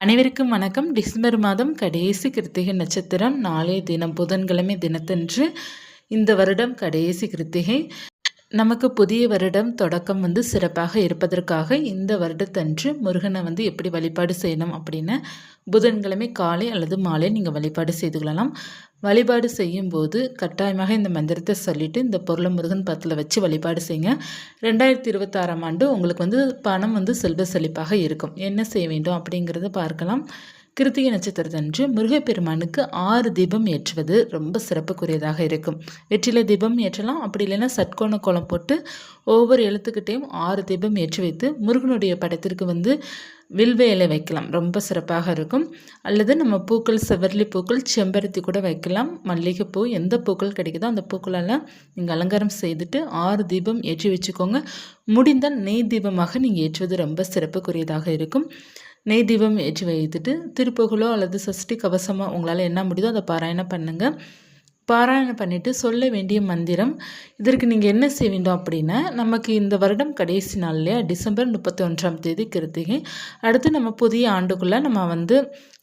அனைவருக்கும் வணக்கம். டிசம்பர் மாதம் கடைசி கிருத்திகை நட்சத்திரம். நாளைய தினம் புதன்கிழமை தினத்தன்று இந்த வருடம் கடைசி கிருத்திகை. நமக்கு புதிய வருடம் தொடக்கம் வந்து சிறப்பாக இருப்பதற்காக இந்த வருடத்தன்று முருகனை வந்து எப்படி வழிபாடு செய்யணும் அப்படின்னு புதன்கிழமை காலை அல்லது மாலை நீங்கள் வழிபாடு செய்து கொள்ளலாம் வழிபாடு செய்யும்போது கட்டாயமாக இந்த மந்திரத்தை சொல்லிவிட்டு இந்த பொருளை முருகன் பத்தில் வச்சு வழிபாடு செய்யுங்க. ரெண்டாயிரத்தி இருபத்தாறாம் ஆண்டு உங்களுக்கு வந்து பணம் வந்து செல்வ செழிப்பாக இருக்கும். என்ன செய்ய வேண்டும் அப்படிங்கிறத பார்க்கலாம். கிருத்திகை நட்சத்திரத்தன்று முருகப்பெருமானுக்கு ஆறு தீபம் ஏற்றுவது ரொம்ப சிறப்புக்குரியதாக இருக்கும். வெற்றிலை தீபம் ஏற்றலாம். அப்படி இல்லைன்னா சட்கோண கோலம் போட்டு ஒவ்வொரு எழுத்துக்கிட்டையும் ஆறு தீபம் ஏற்றி வைத்து முருகனுடைய படத்திற்கு வந்து வில்வ இலை வைக்கலாம். ரொம்ப சிறப்பாக இருக்கும். அல்லது நம்ம பூக்கள் செவ்வரளி பூக்கள் செம்பருத்தி கூட வைக்கலாம். மல்லிகைப்பூ எந்த பூக்கள் கிடைக்குதோ அந்த பூக்களெல்லாம் நீங்கள் அலங்காரம் செய்துட்டு ஆறு தீபம் ஏற்றி வச்சுக்கோங்க. முடிந்தால் நெய் தீபமாக நீங்கள் ஏற்றுவது ரொம்ப சிறப்புக்குரியதாக இருக்கும். நெய் தீபம் ஏற்றி வைத்துட்டு திருப்புகளோ அல்லது சஷ்டி கவசமாக உங்களால் என்ன முடியுதோ அதை பாராயணம் பண்ணுங்கள் பாராயணம் பண்ணிவிட்டு சொல்ல வேண்டிய மந்திரம். இதற்கு நீங்கள் என்ன செய்ய வேண்டும் அப்படின்னா நமக்கு இந்த வருடம் கடைசி நாள்லையா டிசம்பர் முப்பத்தி ஒன்றாம் தேதி கிருத்திகை. அடுத்து நம்ம புதிய ஆண்டுக்குள்ளே நம்ம வந்து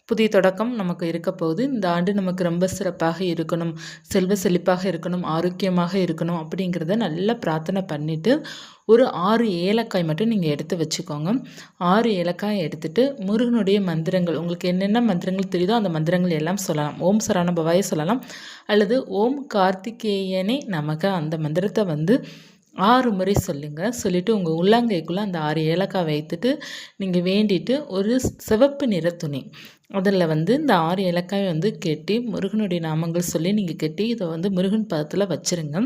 புதிய தொடக்கம் நமக்கு இருக்க போகுது. இந்த ஆண்டு நமக்கு ரொம்ப சிறப்பாக இருக்கணும். செல்வ செழிப்பாக இருக்கணும். ஆரோக்கியமாக இருக்கணும் அப்படிங்கிறத நல்லா பிரார்த்தனை பண்ணிவிட்டு ஒரு ஆறு ஏலக்காய் மட்டும் நீங்கள் எடுத்து வச்சுக்கோங்க. ஆறு ஏலக்காய் எடுத்துகிட்டு முருகனுடைய மந்திரங்கள் உங்களுக்கு என்னென்ன மந்திரங்கள் தெரியுதோ அந்த மந்திரங்கள் எல்லாம் சொல்லலாம். ஓம் சரண சொல்லலாம். அல்லது ஓம் கார்த்திகேயனே நமக்கு அந்த மந்திரத்தை வந்து ஆறு முறை சொல்லுங்கள் சொல்லிவிட்டு உங்கள் உள்ளங்கைக்குள்ளே அந்த ஆறு ஏலக்காய் வைத்துட்டு நீங்கள் வேண்டிட்டு ஒரு சிவப்பு நிற துணி. அதில் வந்து இந்த ஆறு ஏலக்காய் வந்து கெட்டி முருகனுடைய நாமங்கள் சொல்லி நீங்கள் கெட்டி இதை வந்து முருகன் பதத்தில் வச்சுருங்க.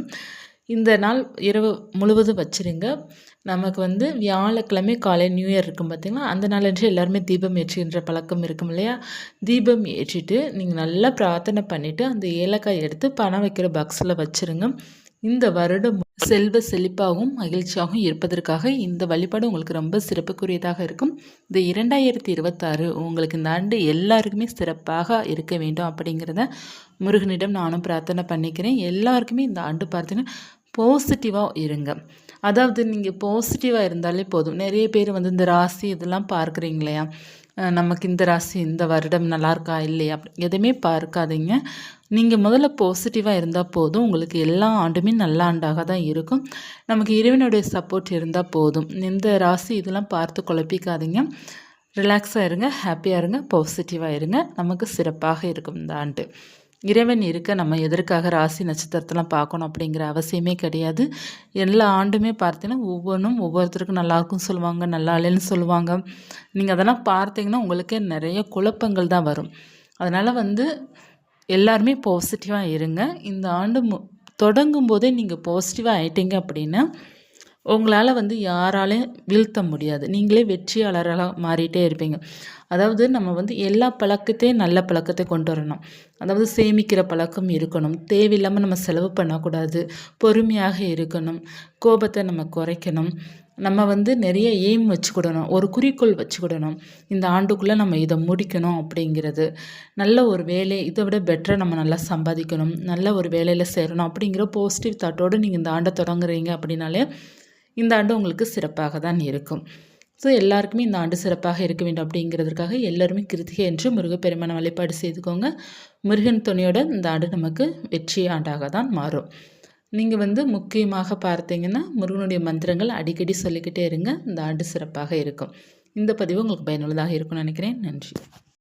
இந்த நாள் இரவு முழுவதும் வச்சுருங்க. நமக்கு வந்து வியாழக்கிழமை காலை நியூ இயர் இருக்கும் பார்த்திங்களா அந்த நாளன்று எல்லாருமே தீபம் ஏற்றுகின்ற பழக்கம் இருக்கும் இல்லையா? தீபம் ஏற்றிட்டு நீங்கள் நல்லா பிரார்த்தனை பண்ணிவிட்டு அந்த ஏலக்காய் எடுத்து பணம் வைக்கிற பாக்ஸில் வச்சுருங்க. இந்த வருடம் செல்வ செழிப்பாகவும் மகிழ்ச்சியாகவும் இருப்பதற்காக இந்த வழிபாடு உங்களுக்கு ரொம்ப சிறப்புக்குரியதாக இருக்கும். இந்த இரண்டாயிரத்தி இருபத்தாறு உங்களுக்கு இந்த ஆண்டு எல்லாருக்குமே சிறப்பாக இருக்க வேண்டும் அப்படிங்கிறத முருகனிடம் நானும் பிரார்த்தனை பண்ணிக்கிறேன். எல்லாருக்குமே இந்த ஆண்டு பார்த்தீங்கன்னா பாசிட்டிவாக இருங்க. அதாவது நீங்கள் பாசிட்டிவாக இருந்தாலே போதும். நிறைய பேர் வந்து இந்த ராசி இதெல்லாம் பார்க்குறீங்க இல்லையா? நமக்கு இந்த ராசி இந்த வருடம் நல்லா இருக்கா இல்லையா? எதுவுமே பார்க்காதீங்க. நீங்கள் முதல்ல பாசிட்டிவாக இருந்தால் போதும். உங்களுக்கு எல்லா ஆண்டுமே நல்ல ஆண்டாக தான் இருக்கும். நமக்கு இறைவனுடைய சப்போர்ட் இருந்தால் போதும். இந்த ராசி இதெல்லாம் பார்த்து குழப்பிக்காதீங்க. ரிலாக்ஸாக இருங்க ஹாப்பியாக இருங்க பாசிட்டிவாக இருங்க. நமக்கு சிறப்பாக இருக்கும் இந்த ஆண்டு. இறைவன் இருக்க நம்ம எதற்காக ராசி நட்சத்திரத்தெல்லாம் பார்க்கணும் அப்படிங்கிற அவசியமே கிடையாது. எல்லா ஆண்டுமே பார்த்தீங்கன்னா ஒவ்வொன்றும் ஒவ்வொருத்தருக்கும் நல்லாயிருக்கும் சொல்லுவாங்க நல்லா இல்லைன்னு சொல்லுவாங்க. நீங்கள் அதெல்லாம் பார்த்தீங்கன்னா உங்களுக்கே நிறைய குழப்பங்கள் தான் வரும். அதனால் வந்து எல்லாருமே பாசிட்டிவாக இருங்க. இந்த ஆண்டு தொடங்கும் போதே நீங்கள் பாசிட்டிவாக ஆயிட்டீங்க அப்படின்னா உங்களால் வந்து யாராலையும் வீழ்த்த முடியாது. நீங்களே வெற்றியாளராக மாறிட்டே இருப்பீங்க. அதாவது நம்ம வந்து எல்லா பழக்கத்தையும் நல்ல பழக்கத்தை கொண்டு வரணும். அதாவது சேமிக்கிற பழக்கம் இருக்கணும். தேவையில்லாமல் நம்ம செலவு பண்ணக்கூடாது. பொறுமையாக இருக்கணும். கோபத்தை நம்ம குறைக்கணும். நம்ம வந்து நிறைய எய்ம் வச்சுக்கிடணும். ஒரு குறிக்கோள் வச்சுக்கிடணும். இந்த ஆண்டுக்குள்ளே நம்ம இதை முடிக்கணும் அப்படிங்கிறது. நல்ல ஒரு வேலை இதை விட பெட்டராக நம்ம நல்லா சம்பாதிக்கணும். நல்ல ஒரு வேலையில் சேரணும் அப்படிங்கிற பாசிட்டிவ் தாட்டோடு நீங்கள் இந்த ஆண்டை தொடங்குறீங்க அப்படின்னாலே இந்த ஆண்டு உங்களுக்கு சிறப்பாக தான் இருக்கும். ஸோ எல்லாருக்குமே இந்த ஆண்டு சிறப்பாக இருக்க வேண்டும் அப்படிங்கிறதுக்காக எல்லாருமே கிருத்திகை என்று முருகப்பெருமான வழிபாடு செய்துக்கோங்க. முருகன் துணையோட இந்த ஆண்டு நமக்கு வெற்றி ஆண்டாக தான் மாறும். நீங்கள் வந்து முக்கியமாக பார்த்தீங்கன்னா முருகனுடைய மந்திரங்கள் அடிக்கடி சொல்லிக்கிட்டே இருங்க. இந்த ஆண்டு சிறப்பாக இருக்கும். இந்த பதிவு உங்களுக்கு பயனுள்ளதாக இருக்கும்னு நினைக்கிறேன். நன்றி.